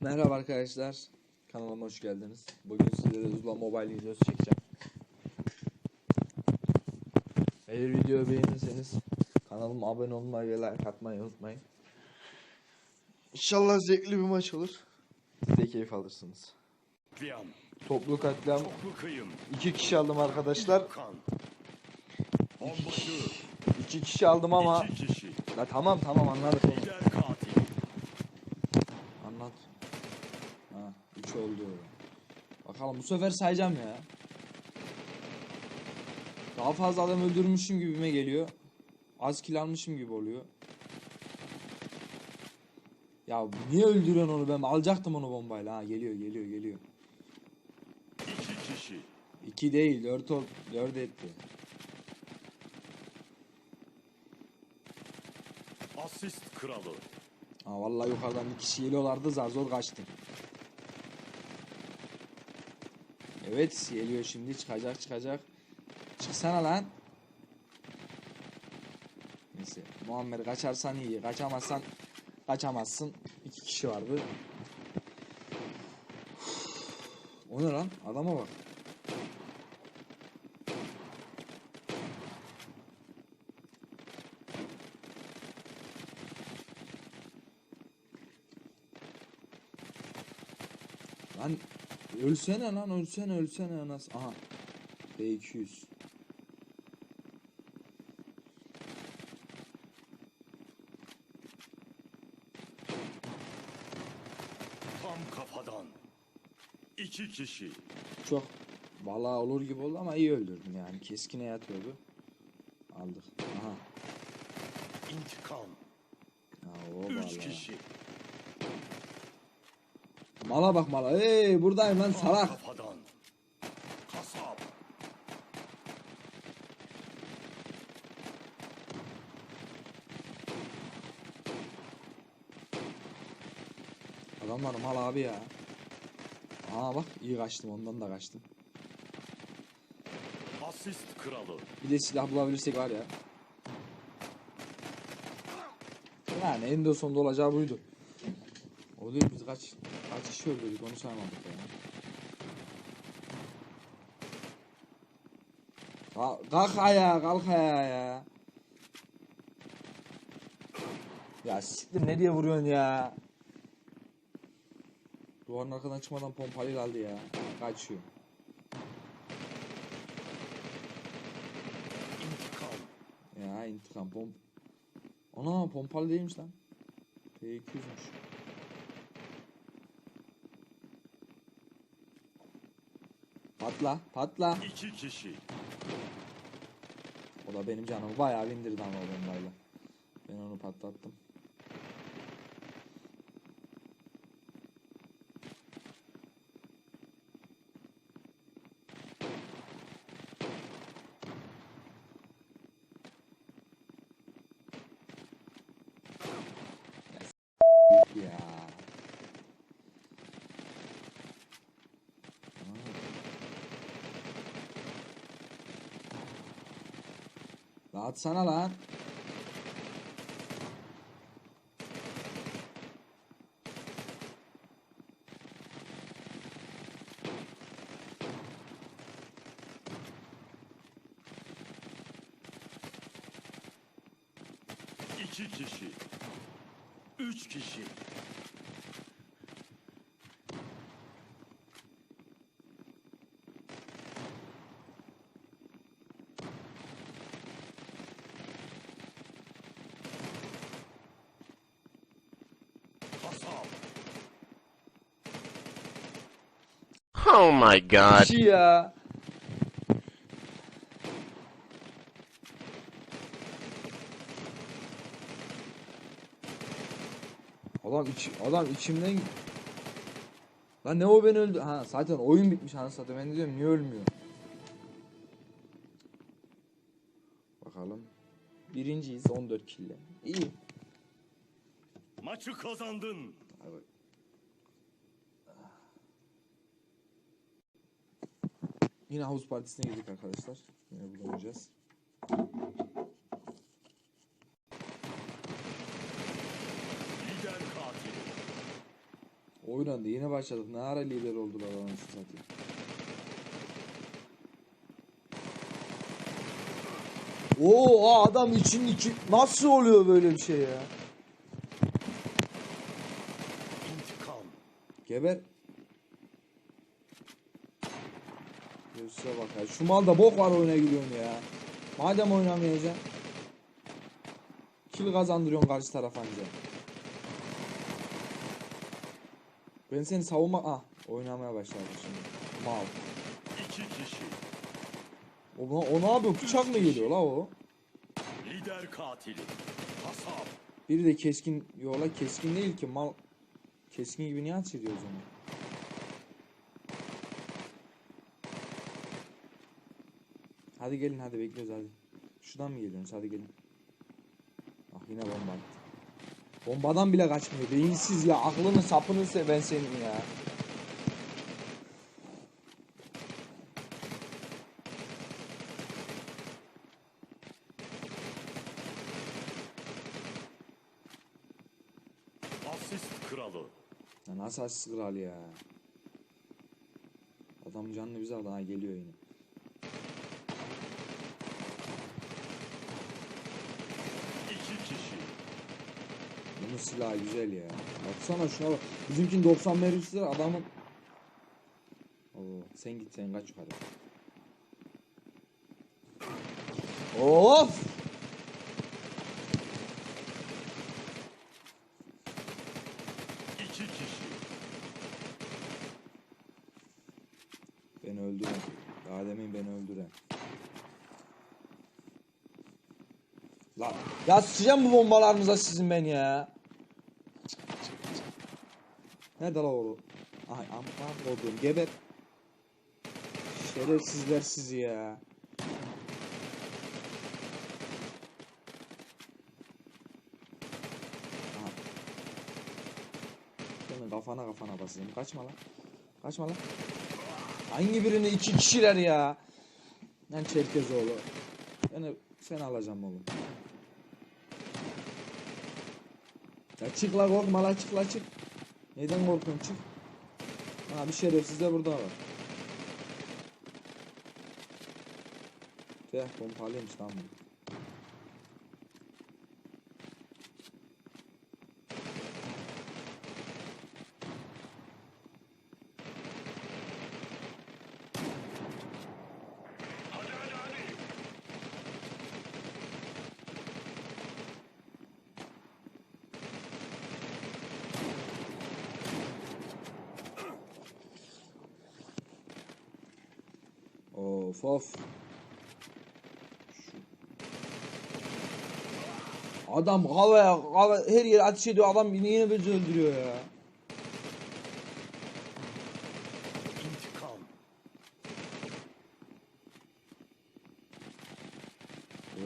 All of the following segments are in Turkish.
Merhaba arkadaşlar. Kanalıma hoş geldiniz. Bugün sizlere Zula Mobile videosu çekeceğim. Eğer videoyu beğenirseniz kanalıma abone olmayı ve like atmayı unutmayın. İnşallah zevkli bir maç olur. Siz de keyif alırsınız. Toplu katliam. iki kişi aldım arkadaşlar. Onbaşı, İki kişi aldım ama. iki La tamam tamam anladık onu. lider katil. Anlat. Ha, 3 oldu. Bakalım bu sefer sayacağım ya. Daha fazla adam öldürmüşüm gibime geliyor. Az kill almışım gibi oluyor. Ya niye öldürüyorsun onu ben alacaktım onu bombayla ha geliyor geliyor geliyor. İki kişi, 2 değil 4 ol 4 etti. asist kralı. Ha vallahi yukarıdan bir kişi geliyorlardı zar zor kaçtım. Evet geliyor şimdi çıkacak çıkacak. Çıksana lan. Neyse Muammer kaçarsan iyi kaçamazsan kaçamazsın. İki kişi vardı. O ne lan adama bak. Lan ölsene lan ölsene ölsene nasıl aha. B200 Tam kafadan. İki kişi, çok vallahi olur gibi oldu ama iyi öldürdüm yani. Keskine yatıyordu aldık. Aha. İntikam. ya o Üç vallahi. kişi, mala bak mala. Hey buradayım lan salak. Adamlar mal abi ya. Aa bak iyi kaçtım ondan da kaçtım. Asist kralı. bir de silah bulabilirsek var ya. Yani en sonunda olacağı buydu. O değil biz kaç kaç kişi öldürdük onu saymadık ya. Kalk, kalk ayağa kalk ayağa ya. Ya siktir ne diye vuruyorsun ya? Duvarın arkadan çıkmadan pompalıyla aldı ya. Kaçıyor. İntikam, Ya intikam pomp Ana pompalı değilmiş lan. P200'müş Patla patla. İki kişi, O da benim canımı bayağı bindirdi ama bombayla. Ben onu patlattım. Ya atsana lan. iki kişi, üç kişi. Oh my god. Kişi ya. Adam iç, adam içimden Lan ne o beni öldü? Ha zaten oyun bitmiş anasını satayım. Ben de diyorum niye ölmüyor? Bakalım. Birinciyiz 14 kille. İyi. maçı kazandın. Hadi Yine havuz partisine girdik arkadaşlar. Yine. Lider katil. Oynandı yeni başladık. Ne ara lider oldular anasını satayım. Oo adam için içi nasıl oluyor böyle bir şey ya? İntikam. Geber. Göğsüne bak ya. Şu malda bok var oyuna gidiyorsun ya. Madem oynamayacaksın. Kill kazandırıyorsun karşı taraf anca. Ben seni savunma... Ah oynamaya başladı şimdi. Mal. İki kişi. O, o ne yapıyor? Bıçak mı geliyor la o? Lider katili. Kasap. Biri de keskin yola keskin değil ki mal keskin gibi niye ateş ediyoruz onu? Hadi gelin hadi bekliyoruz hadi. Şuradan mı geliyorsunuz hadi gelin. Ah yine bomba attı. Bombadan bile kaçmıyor. Beyinsiz ya aklını sapını seven senin ya. Asist kralı. Ya nasıl asist kralı ya. Adam canını bize aldı ha geliyor yine. İki kişi. Bunun silahı güzel ya. Baksana şuna bak. Bizimkin 90 mermisi var adamın. Oo, sen git sen kaç yukarı. Of! İki kişi. Beni öldüren. Daha demin beni öldüren. Lan ya sıçacağım bu bombalarınıza sizin ben ya. Nerede la oğlu? Ay aman oğlum geber. Şerefsizler sizi ya. Senin kafana kafana basayım. Kaçma lan. Kaçma lan. Hangi birini iki kişiler ya? Ben Çerkezoğlu. Yani sen alacağım oğlum. Ya çık la korkma la çık la çık. Neyden korkuyorsun çık. Ha bir şerefsiz de burada var. Tüh pompalıymış lan bu. Of of. Şu- Adam havaya, hava, her yere ateş ediyor. Adam beni yine bizi öldürüyor ya.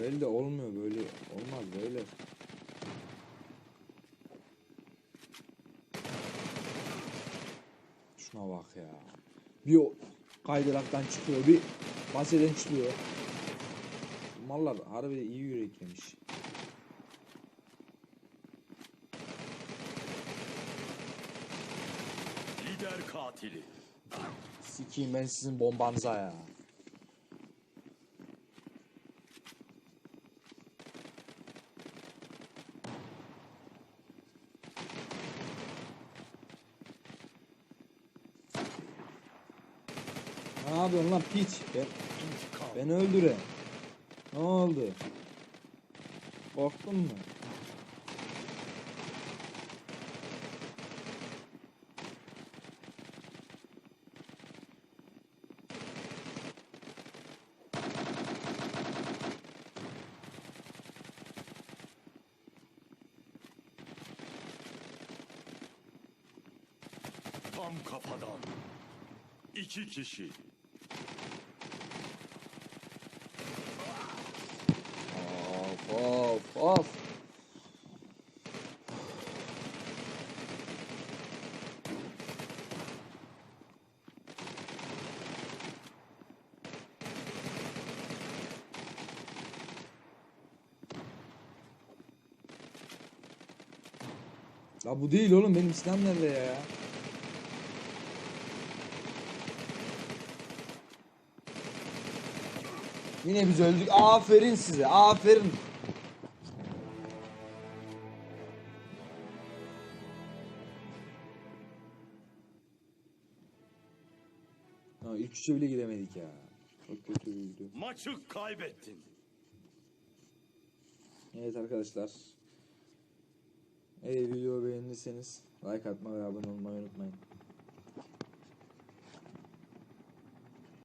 Böyle de olmuyor böyle. Olmaz böyle. Şuna bak ya. Bir kaydıraktan çıkıyor, bir baseden çıkıyor. Mallar harbi iyi yürek yemiş. Lider katili. Sikiyim ben sizin bombanıza ya. Ne yapıyorsun lan piç? Ben, beni öldüre. Ne oldu? Korktun mu? Tam kafadan. İki kişi. La bu değil oğlum benim sinem nerede ya? Yine biz öldük. Aferin size. Aferin. Ha, ilk üçe bile giremedik ya. Çok kötü bir video. Maçı kaybettin. Evet arkadaşlar. Eğer video beğendiyseniz like atmayı ve abone olmayı unutmayın.